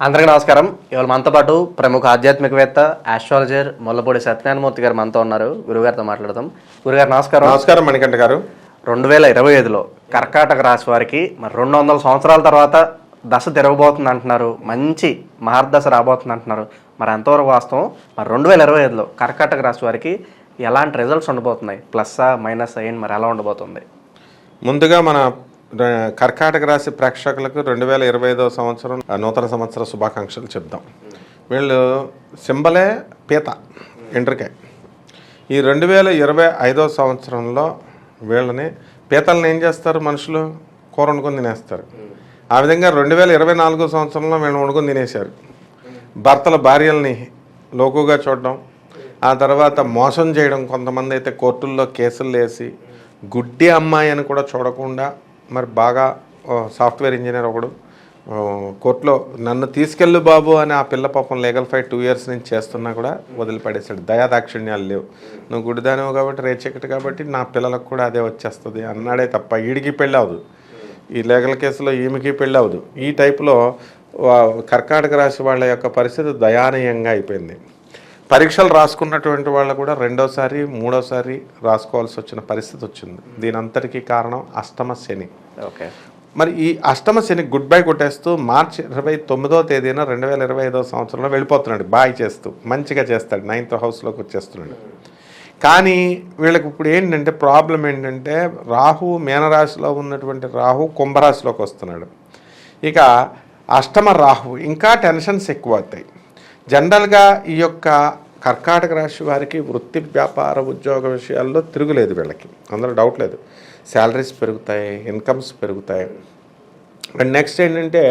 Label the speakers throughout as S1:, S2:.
S1: అందరికీ నమస్కారం. ఇవాళ మనతో పాటు ప్రముఖ ఆధ్యాత్మికవేత్త ఆస్ట్రాలజర్ మొల్లపూడి సత్యనారాయణమూర్తి గారు మనతో ఉన్నారు. గురుగారితో మాట్లాడదాం. గురుగారు నమస్కారం.
S2: నమస్కారం మణికంఠ గారు.
S1: రెండు వేల ఇరవై ఐదులో కర్కాటక రాశి వారికి మరి రెండు వందల సంవత్సరాల తర్వాత దశ తిరగబోతుంది అంటున్నారు. మంచి మహర్దశ రాబోతుంది అంటున్నారు. మరి ఎంతవరకు వాస్తవం? మరి రెండు వేల ఇరవై ఐదులో కర్కాటక రాశి వారికి ఎలాంటి రిజల్ట్స్ ఉండబోతున్నాయి? ప్లస్సా మైనస్ ఏంటి? మరి ఎలా ఉండబోతుంది?
S2: ముందుగా మన కర్కాటక రాశి ప్రేక్షకులకు రెండు వేల ఇరవై ఐదవ సంవత్సరం నూతన సంవత్సర శుభాకాంక్షలు చెప్దాం. వీళ్ళు సింబలే పీత ఎండ్రికాయ ఈ రెండు వేల ఇరవై ఐదవ సంవత్సరంలో వీళ్ళని పీతలను ఏం చేస్తారు మనుషులు? కూర వండుకొని తినేస్తారు. ఆ విధంగా రెండు వేల ఇరవై నాలుగో సంవత్సరంలో వీళ్ళని వండుకొని తినేశారు. భర్తల భార్యల్ని లోకుగా చూడడం ఆ తర్వాత మోసం చేయడం కొంతమంది అయితే కోర్టుల్లో కేసులు వేసి గుడ్డి అమ్మాయి అని కూడా చూడకుండా మరి బాగా సాఫ్ట్వేర్ ఇంజనీర్ ఒకడు. కోర్టులో నన్ను తీసుకెళ్ళు బాబు అని ఆ పిల్ల పాపం లీగల్ ఫైట్ టూ ఇయర్స్ నుంచి చేస్తున్నా కూడా వదిలిపడేశాడు. దయాదాక్షిణ్యాలు లేవు. నువ్వు గుడిదానివు కాబట్టి రేచెక్కటి కాబట్టి నా పిల్లలకు కూడా అదే వచ్చేస్తుంది. అన్నాడే తప్ప ఈడికి పెళ్ళి అవదు ఈ లీగల్ కేసులో ఈమెకి పెళ్ళి అవ్వదు. ఈ టైపులో కర్కాటక రాశి వాళ్ళ యొక్క పరిస్థితి దయానీయంగా అయిపోయింది. పరీక్షలు రాసుకున్నటువంటి వాళ్ళు కూడా రెండోసారి మూడోసారి రాసుకోవాల్సి వచ్చిన పరిస్థితి వచ్చింది. దీని అంతటికీ కారణం అష్టమ శని.
S1: ఓకే.
S2: మరి ఈ అష్టమ శని గుడ్ బై కొట్టేస్తూ మార్చి ఇరవై తొమ్మిదో తేదీన రెండు వేల ఇరవై ఐదో సంవత్సరంలో వెళ్ళిపోతున్నాడు బాయ్ చేస్తూ మంచిగా చేస్తాడు నైన్త్ హౌస్లోకి వచ్చేస్తున్నాడు. కానీ వీళ్ళకి ఇప్పుడు ఏంటంటే ప్రాబ్లం ఏంటంటే రాహు మీనరాశిలో ఉన్నటువంటి రాహు కుంభరాశిలోకి వస్తున్నాడు. ఇక అష్టమ రాహు ఇంకా టెన్షన్స్ ఎక్కువ అవుతాయి. జనరల్గా ఈ యొక్క కర్కాటక రాశి వారికి వృత్తి వ్యాపార ఉద్యోగ విషయాల్లో తిరుగులేదు వీళ్ళకి. అందులో డౌట్ లేదు. శాలరీస్ పెరుగుతాయి ఇన్కమ్స్ పెరుగుతాయి. అండ్ నెక్స్ట్ ఏంటంటే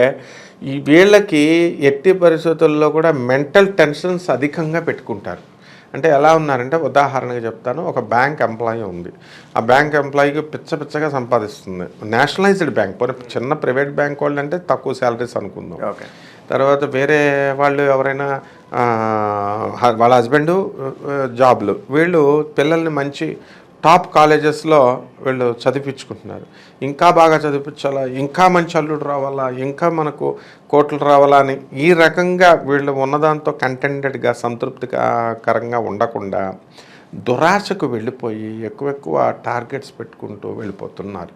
S2: ఈ వీళ్ళకి ఎట్టి పరిస్థితుల్లో కూడా మెంటల్ టెన్షన్స్ అధికంగా పెట్టుకుంటారు. అంటే ఎలా ఉన్నారంటే ఉదాహరణగా చెప్తాను. ఒక బ్యాంక్ ఎంప్లాయీ ఉంది. ఆ బ్యాంక్ ఎంప్లాయీకి పిచ్చ పిచ్చగా సంపాదిస్తుంది. Nationalised bank. పోనీ చిన్న ప్రైవేట్ బ్యాంక్ వాళ్ళు అంటే తక్కువ శాలరీస్ అనుకుందాం.
S1: ఓకే.
S2: తర్వాత వేరే వాళ్ళు ఎవరైనా వాళ్ళ హస్బెండ్ జాబ్లు. వీళ్ళు పిల్లల్ని మంచి టాప్ కాలేజెస్లో వీళ్ళు చదివించుకుంటున్నారు. ఇంకా బాగా చదివించాలా? ఇంకా మంచి అల్లుడు రావాలా? ఇంకా మనకు కోట్లు రావాలా అని ఈ రకంగా వీళ్ళు ఉన్నదాంతో కంటెంటెడ్గా సంతృప్తికరంగా ఉండకుండా దురాశకు వెళ్ళిపోయి ఎక్కువ ఎక్కువ టార్గెట్స్ పెట్టుకుంటూ వెళ్ళిపోతున్నారు.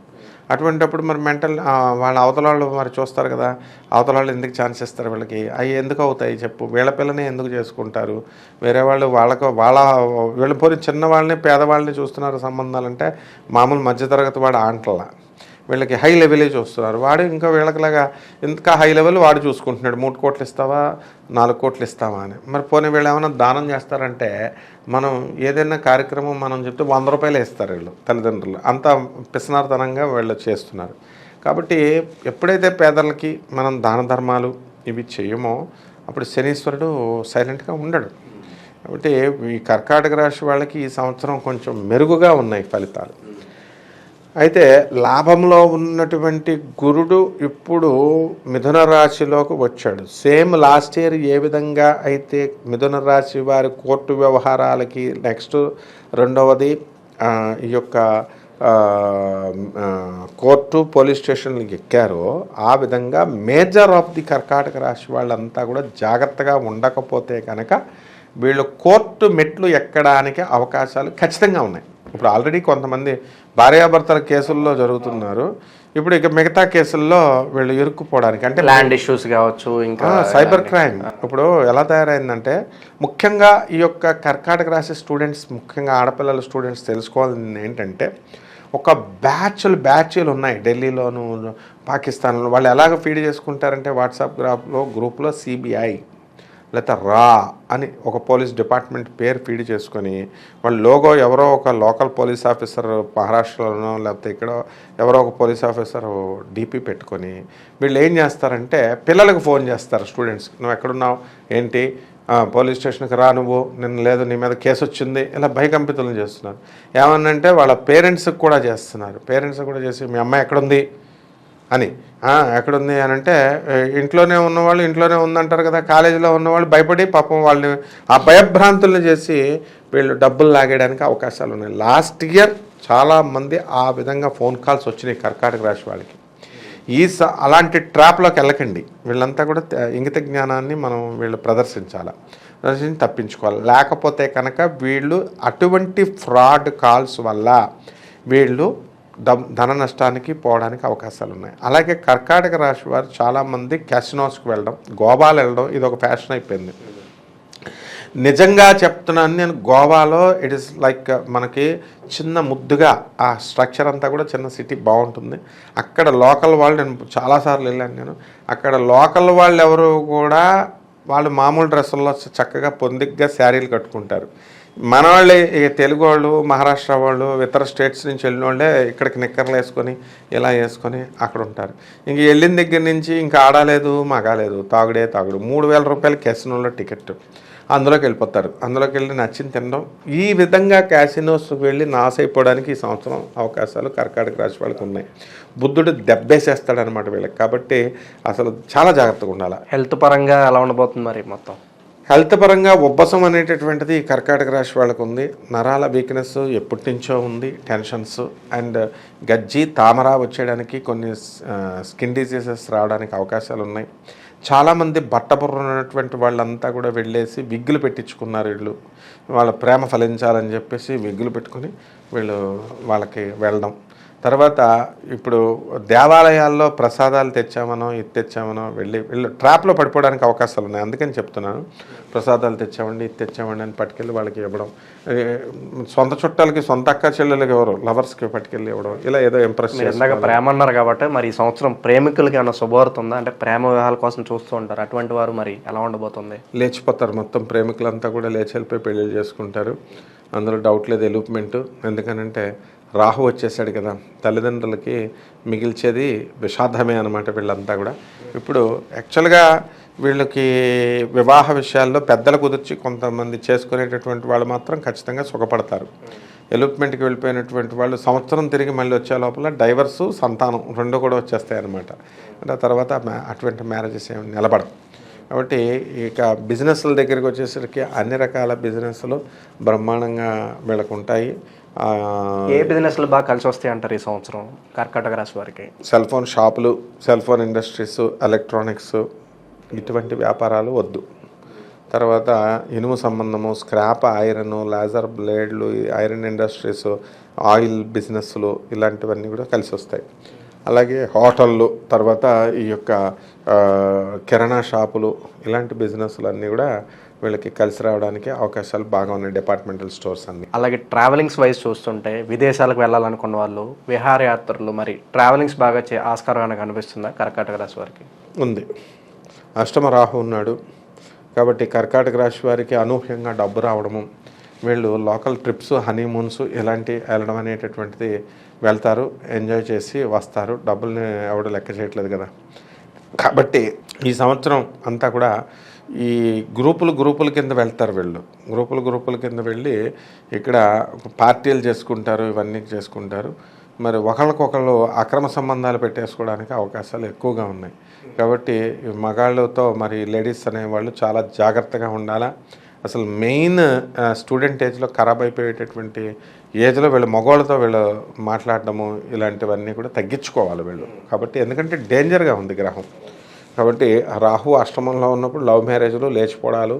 S2: అటువంటిప్పుడు మరి మెంటల్ వాళ్ళ అవతల వాళ్ళు మరి చూస్తారు కదా అవతల వాళ్ళు ఎందుకు ఛాన్స్ ఇస్తారు వీళ్ళకి? అవి ఎందుకు అవుతాయి చెప్పు? వీళ్ళ పిల్లనే ఎందుకు చేసుకుంటారు? వేరే వాళ్ళు వాళ్ళకు వాళ్ళ వీళ్ళ పోని చిన్న వాళ్ళని పేదవాళ్ళని చూస్తున్నారు సంబంధాలంటే మామూలు మధ్యతరగతి వాడు ఆంటల వీళ్ళకి హై లెవెలే చూస్తున్నారు. వాడు ఇంకా వీళ్ళకిలాగా ఇంకా హై లెవెల్ వాడు చూసుకుంటున్నాడు. మూడు కోట్లు ఇస్తావా? నాలుగు కోట్లు ఇస్తావా అని. మరి పోనీ వీళ్ళు ఏమైనా దానం చేస్తారంటే మనం ఏదైనా కార్యక్రమం మనం చెప్తే వంద రూపాయలు ఇస్తారు వీళ్ళు తల్లిదండ్రులు. అంత పిసనార్థనంగా వీళ్ళు చేస్తున్నారు. కాబట్టి ఎప్పుడైతే పేదలకి మనం దాన ధర్మాలు ఇవి చేయమో అప్పుడు శనీశ్వరుడు సైలెంట్గా ఉండడు. కాబట్టి ఈ కర్కాటక రాశి వాళ్ళకి ఈ సంవత్సరం కొంచెం మెరుగుగా ఉన్నాయి ఫలితాలు. అయితే లాభంలో ఉన్నటువంటి గురుడు ఇప్పుడు మిథున రాశిలోకి వచ్చాడు. సేమ్ లాస్ట్ ఇయర్ ఏ విధంగా అయితే మిథున రాశి వారి కోర్టు వ్యవహారాలకి నెక్స్ట్ రెండవది ఈ యొక్క కోర్టు పోలీస్ స్టేషన్లకు ఎక్కారో ఆ విధంగా మేజర్ ఆఫ్ ది కర్కాటక రాశి వాళ్ళంతా కూడా జాగ్రత్తగా ఉండకపోతే కనుక వీళ్ళు కోర్టు మెట్లు ఎక్కడానికి అవకాశాలు ఖచ్చితంగా ఉన్నాయి. ఇప్పుడు ఆల్రెడీ కొంతమంది భార్యాభర్తల కేసుల్లో జరుగుతున్నారు. ఇప్పుడు ఇక మిగతా కేసుల్లో వీళ్ళు ఇరుక్కుపోవడానికి అంటే
S1: ల్యాండ్ ఇష్యూస్ కావచ్చు ఇంకా
S2: సైబర్ క్రైమ్ ఇప్పుడు ఎలా తయారైందంటే ముఖ్యంగా ఈ యొక్క కర్కాటక రాశి స్టూడెంట్స్ ముఖ్యంగా ఆడపిల్లల స్టూడెంట్స్ తెలుసుకోవాల్సింది ఏంటంటే ఒక బ్యాచ్లు బ్యాచ్లు ఉన్నాయి ఢిల్లీలోను పాకిస్తాన్లో. వాళ్ళు ఎలాగ ఫీడ్ చేసుకుంటారంటే వాట్సాప్ గ్రాఫ్లో గ్రూప్లో సిబిఐ లేకపోతే రా అని ఒక పోలీస్ డిపార్ట్మెంట్ పేరు ఫీడ్ చేసుకొని వాళ్ళ లోగో ఎవరో ఒక లోకల్ పోలీస్ ఆఫీసర్ మహారాష్ట్రలోనో లేకపోతే ఇక్కడ ఎవరో ఒక పోలీస్ ఆఫీసర్ డీపీ పెట్టుకొని వీళ్ళు ఏం చేస్తారంటే పిల్లలకు ఫోన్ చేస్తారు స్టూడెంట్స్ నువ్వు ఎక్కడున్నావు? ఏంటి? పోలీస్ స్టేషన్కి రా నువ్వు. నిన్న లేదు నీ మీద కేసు వచ్చింది. ఇలా భయకంపితులను చేస్తున్నారు. ఏమన్నంటే వాళ్ళ పేరెంట్స్కి కూడా చేస్తున్నారు. పేరెంట్స్ కూడా చేసి మీ అమ్మాయి ఎక్కడుంది? అని. ఎక్కడుంది అని అంటే ఇంట్లోనే ఉన్నవాళ్ళు ఇంట్లోనే ఉందంటారు కదా కాలేజీలో ఉన్నవాళ్ళు భయపడి పాపం వాళ్ళని ఆ భయభ్రాంతులను చేసి వీళ్ళు డబ్బులు లాగేయడానికి అవకాశాలు ఉన్నాయి. లాస్ట్ ఇయర్ చాలామంది ఆ విధంగా ఫోన్ కాల్స్ వచ్చినాయి కర్కాటక రాశి వాళ్ళకి. ఈ అలాంటి ట్రాప్లోకి వెళ్ళకండి. వీళ్ళంతా కూడా ఇంగిత జ్ఞానాన్ని మనం వీళ్ళు ప్రదర్శించాలి? ప్రదర్శించి తప్పించుకోవాలి. లేకపోతే కనుక వీళ్ళు అటువంటి ఫ్రాడ్ కాల్స్ వల్ల వీళ్ళు ధన నష్టానికి పోవడానికి అవకాశాలు ఉన్నాయి అలాగే కర్కాటక రాశి వారు చాలామంది క్యాసినోస్కి వెళ్ళడం గోవాలు వెళ్ళడం ఇది ఒక ఫ్యాషన్ అయిపోయింది. నిజంగా చెప్తున్నాను నేను గోవాలో ఇట్ ఇస్ లైక్ మనకి చిన్న ముద్దుగా ఆ స్ట్రక్చర్ అంతా కూడా చిన్న సిటీ బాగుంటుంది. అక్కడ లోకల్ వాళ్ళు నేను చాలాసార్లు వెళ్ళాను నేను. అక్కడ లోకల్ వాళ్ళు ఎవరు కూడా వాళ్ళు మామూలు డ్రెస్సుల్లో చక్కగా పొందిగ్గా శారీలు కట్టుకుంటారు. మన వాళ్ళే ఇక తెలుగు వాళ్ళు మహారాష్ట్ర వాళ్ళు ఇతర స్టేట్స్ నుంచి వెళ్ళిన వాళ్ళే ఇక్కడికి నిక్కర్లు వేసుకొని ఇలా వేసుకొని అక్కడ ఉంటారు. ఇంక వెళ్ళిన దగ్గర నుంచి ఇంకా ఆడలేదు మగాలేదు తాగుడే తాగుడు. మూడు వేల రూపాయలు క్యాసినోలో టికెట్ అందులోకి వెళ్ళిపోతారు. అందులోకి వెళ్ళి నచ్చింది తినడం. ఈ విధంగా క్యాసినోస్ వెళ్ళి నాశ అయిపోవడానికి ఈ సంవత్సరం అవకాశాలు కర్కాటక రాశి వాళ్ళకి ఉన్నాయి. బుద్ధుడు దెబ్బేసేస్తాడనమాట వీళ్ళకి. కాబట్టి అసలు చాలా జాగ్రత్తగా ఉండాలి.
S1: హెల్త్ పరంగా ఎలా ఉండబోతుంది మరి మొత్తం?
S2: హెల్త్ పరంగా ఉబ్బసం అనేటటువంటిది కర్కాటక రాశి వాళ్ళకు ఉంది నరాల వీక్నెస్ ఎప్పటి నుంచో ఉంది టెన్షన్స్ అండ్ గజ్జి తామర వచ్చేయడానికి కొన్ని స్కిన్ డిసీజెస్ రావడానికి అవకాశాలు ఉన్నాయి చాలామంది బట్టబుర్ర ఉన్నటువంటి వాళ్ళంతా కూడా వెళ్ళేసి విగ్గులు పెట్టించుకున్నారు వీళ్ళు. వాళ్ళ ప్రేమ ఫలించాలని చెప్పేసి విగ్గులు పెట్టుకొని వీళ్ళు వాళ్ళకి వెళ్ళడం. తర్వాత ఇప్పుడు దేవాలయాల్లో ప్రసాదాలు తెచ్చామనో ఇది తెచ్చామనో వెళ్ళి వీళ్ళు ట్రాప్లో పడిపోవడానికి అవకాశాలు ఉన్నాయి. అందుకని చెప్తున్నాను. ప్రసాదాలు తెచ్చామండి ఇది తెచ్చామండి అని పట్టుకెళ్ళి వాళ్ళకి ఇవ్వడం. సొంత చుట్టాలకి సొంత అక్క చెల్లెలకి ఎవరు లవర్స్కి పట్టుకెళ్ళి ఇవ్వడం ఇలా ఏదో ఇంప్రెస్
S1: ఇందాక ప్రేమ అన్నారు కాబట్టి మరి ఈ సంవత్సరం ప్రేమికులకి ఏమైనా శుభవార్త ఉందా? అంటే ప్రేమ వివాహాల కోసం చూస్తూ ఉంటారు. అటువంటి వారు మరి ఎలా ఉండబోతుంది?
S2: లేచిపోతారు. మొత్తం ప్రేమికులంతా కూడా లేచి వెళ్ళిపోయి పెళ్ళిళ్ళు చేసుకుంటారు. అందులో డౌట్ లేదు ఎలూప్మెంట్ ఎందుకనంటే రాహు వచ్చేసాడు కదా తల్లిదండ్రులకి మిగిల్చేది విషాదమే అనమాట వీళ్ళంతా కూడా. ఇప్పుడు యాక్చువల్గా వీళ్ళకి వివాహ విషయాల్లో పెద్దలు కుదిర్చి కొంతమంది చేసుకునేటటువంటి వాళ్ళు మాత్రం ఖచ్చితంగా సుఖపడతారు. ఎలూప్మెంట్కి వెళ్ళిపోయినటువంటి వాళ్ళు సంవత్సరం తిరిగి మళ్ళీ వచ్చే లోపల డైవర్సు సంతానం రెండు కూడా వచ్చేస్తాయి అనమాట అంటే తర్వాత అటువంటి మ్యారేజెస్ ఏమి నిలబడవు. కాబట్టి ఇక బిజినెస్ల దగ్గరికి వచ్చేసరికి అన్ని రకాల బిజినెస్లు బ్రహ్మాండంగా వీళ్ళకు ఉంటాయి
S1: ఏ బిజినెస్లు బాగా కలిసి వస్తాయి అంటారు ఈ సంవత్సరం కర్కాటక రాశి వారికి?
S2: సెల్ ఫోన్ షాపులు సెల్ ఫోన్ ఇండస్ట్రీస్ ఎలక్ట్రానిక్స్ ఇటువంటి వ్యాపారాలు వద్దు. తర్వాత ఇనుము సంబంధము స్క్రాప్ ఐరన్ లేజర్ బ్లేడ్లు ఐరన్ ఇండస్ట్రీస్ ఆయిల్ బిజినెస్లు ఇలాంటివన్నీ కూడా కలిసి వస్తాయి. అలాగే హోటళ్ళు తర్వాత ఈ యొక్క కిరాణా షాపులు ఇలాంటి బిజినెస్లు అన్నీ కూడా వీళ్ళకి కలిసి రావడానికి అవకాశాలు బాగా ఉన్నాయి డిపార్ట్మెంటల్ స్టోర్స్ అన్నీ.
S1: అలాగే ట్రావెలింగ్స్ వైజ్ చూస్తుంటే విదేశాలకు వెళ్ళాలనుకున్న వాళ్ళు విహారయాత్రలు మరి ట్రావెలింగ్స్ బాగా చే ఆస్కారంగా కనిపిస్తుందా కర్కాటక రాశి వారికి?
S2: ఉంది. అష్టమ రాహు ఉన్నాడు. కాబట్టి కర్కాటక రాశి వారికి అనూహ్యంగా డబ్బు రావడము వీళ్ళు లోకల్ ట్రిప్స్ హనీమూన్స్ ఇలాంటి వెళ్ళడం అనేటటువంటిది వెళ్తారు ఎంజాయ్ చేసి వస్తారు. డబ్బుల్ని ఎవడు లెక్క చేయట్లేదు కదా. కాబట్టి ఈ సంవత్సరం అంతా కూడా ఈ గ్రూపులు గ్రూపుల కింద వెళ్తారు వీళ్ళు. గ్రూపులు గ్రూపుల కింద వెళ్ళి ఇక్కడ పార్టీలు చేసుకుంటారు ఇవన్నీ చేసుకుంటారు. మరి ఒకళ్ళకొకళ్ళు అక్రమ సంబంధాలు పెట్టేసుకోవడానికి అవకాశాలు ఎక్కువగా ఉన్నాయి. కాబట్టి మగాళ్ళతో మరి లేడీస్ అనేవాళ్ళు చాలా జాగ్రత్తగా ఉండాలా? అసలు మెయిన్ స్టూడెంట్ ఏజ్లో ఖరాబ్ అయిపోయేటటువంటి ఏజ్లో వీళ్ళు మగవాళ్ళతో వీళ్ళు మాట్లాడడము ఇలాంటివన్నీ కూడా తగ్గించుకోవాలి వీళ్ళు. కాబట్టి ఎందుకంటే డేంజర్గా ఉంది గ్రహం. కాబట్టి రాహు అష్టమంలో ఉన్నప్పుడు లవ్ మ్యారేజ్లు లేచిపోవడాలు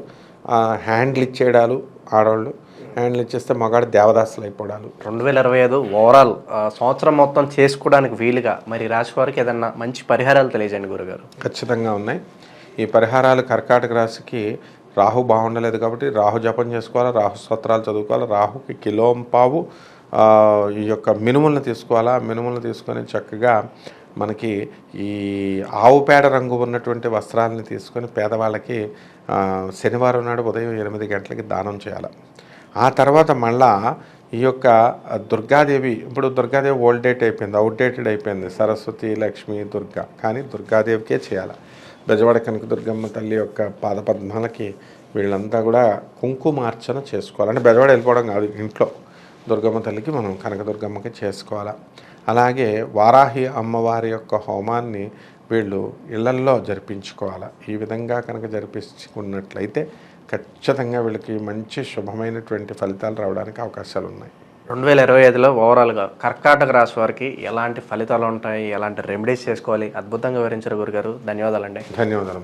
S2: హ్యాండ్లు ఇచ్చేయడాలు ఆడవాళ్ళు. హ్యాండ్లు ఇచ్చేస్తే మగాడు దేవదాసులు అయిపోవడాలు
S1: రెండు వేల ఇరవై ఐదు ఓవరాల్ సంవత్సరం మొత్తం చేసుకోవడానికి వీలుగా మరి రాశి వారికి ఏదన్నా మంచి పరిహారాలు తెలియజేయండి గురుగారు.
S2: ఖచ్చితంగా ఉన్నాయి. ఈ పరిహారాలు కర్కాటక రాశికి రాహు బాగుండలేదు కాబట్టి రాహు జపం చేసుకోవాలి రాహు స్తోత్రాలు చదువుకోవాలి రాహుకి కిలోంపావు ఈ యొక్క మినుములను తీసుకోవాలా ఆ మినుములను తీసుకొని చక్కగా మనకి ఈ ఆవు పేడ రంగు ఉన్నటువంటి వస్త్రాలని తీసుకొని పేదవాళ్ళకి శనివారం నాడు ఉదయం ఎనిమిది గంటలకి దానం చేయాలి. ఆ తర్వాత మళ్ళా ఈ యొక్క దుర్గాదేవి ఇప్పుడు దుర్గాదేవి ఓల్డ్ డేట్ అయిపోయింది అవుట్డేటెడ్ అయిపోయింది. సరస్వతి లక్ష్మి దుర్గా కానీ దుర్గాదేవికే చేయాలి. బెజవాడ కనక దుర్గమ్మ తల్లి యొక్క పాదపద్మాలకి వీళ్ళంతా కూడా కుంకుమార్చన చేసుకోవాలి. అంటే బెజవాడ వెళ్ళిపోవడం కాదు ఇంట్లో దుర్గమ్మ తల్లికి మనం కనకదుర్గమ్మకి చేసుకోవాలి. అలాగే వారాహి అమ్మవారి యొక్క హోమాన్ని వీళ్ళు ఇళ్ళల్లో జరిపించుకోవాలి. ఈ విధంగా కనుక జరిపించుకున్నట్లయితే ఖచ్చితంగా వీళ్ళకి మంచి శుభమైనటువంటి ఫలితాలు రావడానికి అవకాశాలు ఉన్నాయి.
S1: రెండు వేల ఇరవై ఐదులో ఓవరాల్గా కర్కాటక రాశి వారికి ఎలాంటి ఫలితాలు ఉంటాయి? ఎలాంటి రెమెడీస్ చేసుకోవాలి? అద్భుతంగా వివరించారు గురుగారు. ధన్యవాదాలండి.
S2: ధన్యవాదాలు